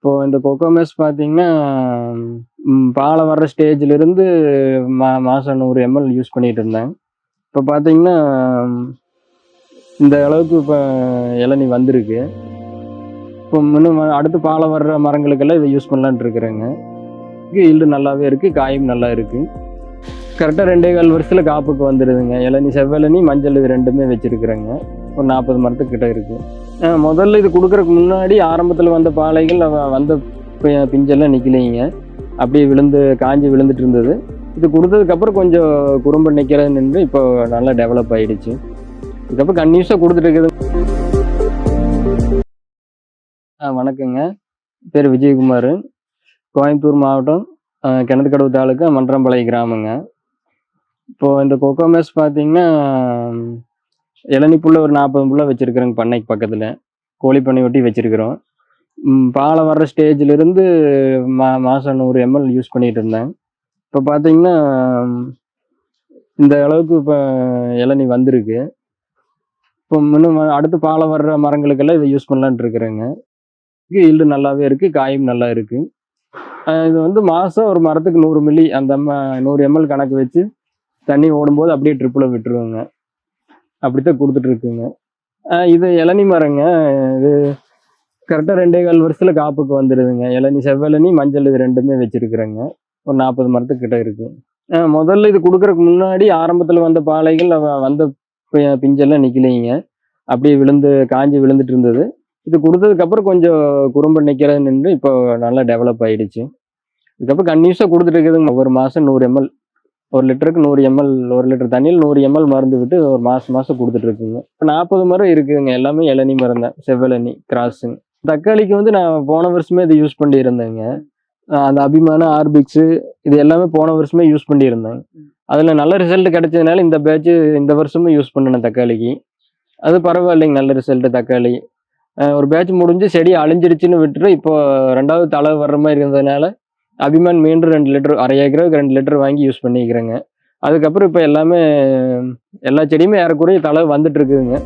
இப்போ இந்த கொக்கோமெஸ் பார்த்தீங்கன்னா பாலை வர்ற ஸ்டேஜிலிருந்து மா மாதம் நூறு எம்எல் யூஸ் பண்ணிட்டு இருந்தேன் இப்போ பார்த்தீங்கன்னா இந்த அளவுக்கு இப்போ இளநி வந்திருக்கு. இப்போ இன்னும் அடுத்து பாலை வர்ற மரங்களுக்கெல்லாம் இதை யூஸ் பண்ணலான்ட்டு இருக்கிறேங்க. ஈல்டு நல்லாவே இருக்குது காயும் நல்லா இருக்குது கரெக்டாக ரெண்டே கால் வருஷத்தில் காப்புக்கு வந்துடுதுங்க இளநி செவ்வளனி மஞ்சள் இது ரெண்டுமே வச்சுருக்குறேங்க. ஒரு நாற்பது மரத்துக்கிட்ட இருக்குது முதல்ல இது கொடுக்குறக்கு முன்னாடி ஆரம்பத்தில் வந்த பாலைகள் வந்த பிஞ்செல்லாம் நிற்கலைங்க அப்படியே விழுந்து காஞ்சி விழுந்துட்டு இருந்தது. இது கொடுத்ததுக்கப்புறம் கொஞ்சம் குறும்பு நிற்கிறது நின்று இப்போ நல்லா டெவலப் ஆயிடுச்சு. இதுக்கப்புறம் கன்யூஸாக கொடுத்துட்டு இருக்குது. ஆ வணக்கங்க. பேர் விஜயகுமார். கோயம்புத்தூர் மாவட்டம் கிணத்துக்கடவு தாலுக்கா மன்றம்பாளைய கிராமங்க. இப்போது இந்த கொக்கோமேஸ் பார்த்தீங்கன்னா இளநி புள்ள ஒரு நாற்பது புள்ள வச்சிருக்கிறோங்க பண்ணைக்கு பக்கத்தில். கோழி பண்ணை ஒட்டி வச்சிருக்கிறோம். பாலை வர்ற ஸ்டேஜ்ல இருந்து மா மாதம் நூறு எம்எல் யூஸ் பண்ணிட்டு இருந்தேன். இப்போ பார்த்தீங்கன்னா இந்த அளவுக்கு இப்போ இளநி வந்திருக்கு. இப்போ இன்னும் அடுத்து பாலை வர்ற மரங்களுக்கெல்லாம் இதை யூஸ் பண்ணலான் இருக்கிறேங்க. ஈல்டு நல்லாவே இருக்குது காயும் நல்லா இருக்குது இது வந்து மாதம் ஒரு மரத்துக்கு நூறு மில்லி அந்த ம- நூறு எம்எல் கணக்கு வச்சு தண்ணி ஓடும்போது அப்படியே ட்ரிப்பில் விட்டுருவோங்க. அப்படித்தான் கொடுத்துட்டு இருக்குங்க இது இளநி மரங்க. இது கரெக்டாக ரெண்டே கால் வருஷத்தில் காப்புக்கு வந்துடுதுங்க இளநி செவ்வளனி மஞ்சள் இது ரெண்டுமே வச்சுருக்குறேங்க. ஒரு நாற்பது மரத்துக்கிட்ட இருக்குது முதல்ல இது கொடுக்குறக்கு முன்னாடி ஆரம்பத்தில் வந்த பாலைகள் வந்த பி- பிஞ்செல்லாம் நிற்கலைங்க அப்படியே விழுந்து காஞ்சி விழுந்துட்டு இருந்தது இது கொடுத்ததுக்கப்புறம் கொஞ்சம் குறும்பு நிற்கிறது நின்று இப்போ நல்லா டெவலப் ஆகிடுச்சு இதுக்கப்புறம் கன்யூஸாக கொடுத்துட்டு இருக்குதுங்க ஒரு மாதம் நூறு எம்எல் ஒரு லிட்டருக்கு நூறு எம்எல் ஒரு லிட்டர் தண்ணியில் நூறு எம்எல் மருந்து விட்டு ஒரு மாதம் மாதம் கொடுத்துட்ருக்குங்க. இப்போ நாற்பது மரம் இருக்குதுங்க எல்லாமே இளநி மருந்தேன் செவ்வளனி கிராஸுங்க தக்காளிக்கு வந்து நான் போன வருஷமே இது யூஸ் பண்ணியிருந்தேங்க. அந்த அபிமான ஆர்பிக்ஸு இது எல்லாமே போன வருஷமே யூஸ் பண்ணியிருந்தேன் அதில் நல்ல ரிசல்ட் கிடைச்சதுனால இந்த பேட்ச் இந்த வருஷமும் யூஸ் பண்ணினேன் தக்காளிக்கு. அது பரவாயில்லைங்க நல்ல ரிசல்ட்டு தக்காளி. ஒரு பேட்ச் முடிஞ்சு செடி அழிஞ்சிருச்சுன்னு விட்டுட்டு இப்போ ரெண்டாவது தலை வர்ற மாதிரி இருந்ததுனால அபிமான் மீண்டும் ரெண்டு லிட்டர் அரை ஏக்கருக்கு ரெண்டு லிட்டர் வாங்கி யூஸ் பண்ணிக்கிறேங்க அதுக்கப்புறம் இப்போ எல்லாமே எல்லா செடியுமே ஏறக்குறைய தலை வந்துட்டு இருக்குதுங்க.